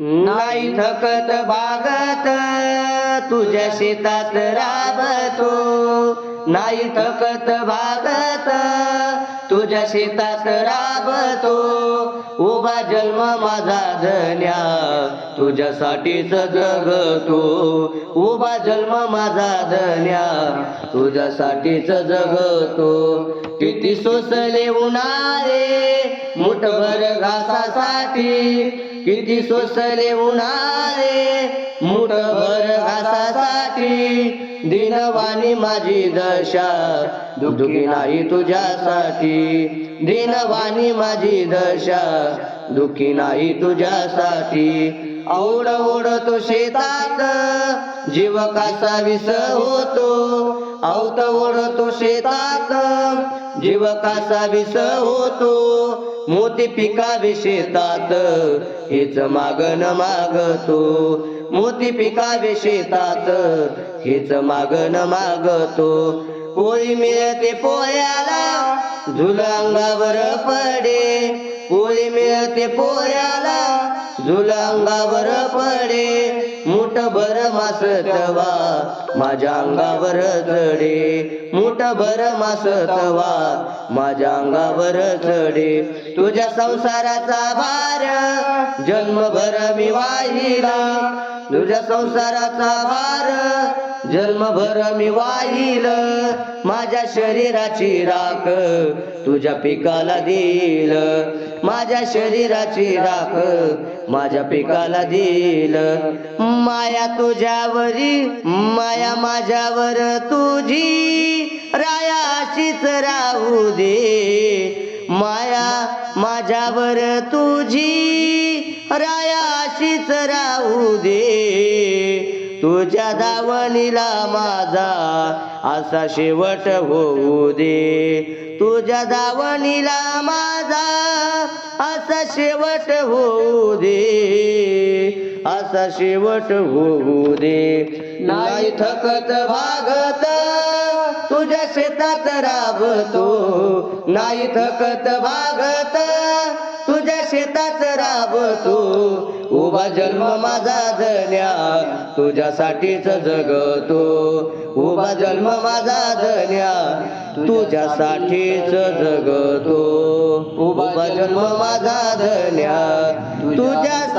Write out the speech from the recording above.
नाही थकत बागत तुझ्या शेतात राबतो. नाही थकत बागत तुझ्या शेतात राबतो. उभा जन्म माझा धन्या तुझ्यासाठीच जगतो. उभा जन्म माझा धन्या तुझ्यासाठीच जगतो. किती सोसले उन्हाळे मुठभर घासासाठी किती सोसले उन्हाळे मुठभर घासासाठी. दिनवाणी माझी दशा दुखी नाही तुझ्यासाठी. दिनवाणी माझी दशा दुखी नाही तुझ्यासाठी. औड ओढतो शेतात जीव कासा विस होतो. औत ओढतो शेतात जीव कासा विस होतो. मोती पिका विशेतात हेच मागण मागतो. मोती पिका विशेतात हेच मागण मागतो. पोळी मिळते पोळ्याला झुल अंगावर पडे पोळी मिळते पोळ्याला झुलांगावर पडे मुठभर मास तवा माझ्या अंगावर चढे मुठभर मास तवा माझ्या अंगावर चढे तुझ्या संसाराचा भार. जन्मभर मी वाहिला तुझ्या संसाराचा भार जन्मभर मी वाईल माझ्या शरीराची राख तुझ्या पिकाला देईल. माझ्या शरीराची राख माझ्या पिकाला देईल. माया तुझ्यावरी माया माझ्यावर तुझी. रायाशीच राहू दे. मनावर तुझी रायाशीच राहू दे. तुझ्या दावणीला माझा असा शेवट होऊ दे. तुझ्या दावणीला माझा असा शेवट होऊ दे. असा शेवट होऊ दे. नाही थकत भागत तुझ्या शेतात राबतो. नाही थकत भागत तुझ्या शेतात राबतो. उभा जन्म माझा धन्या तुझ्यासाठीच जगतो. उभा जन्म माझा धन्या तुझ्यासाठीच जगतो. उभा जन्म माझा धन्या तुझ्या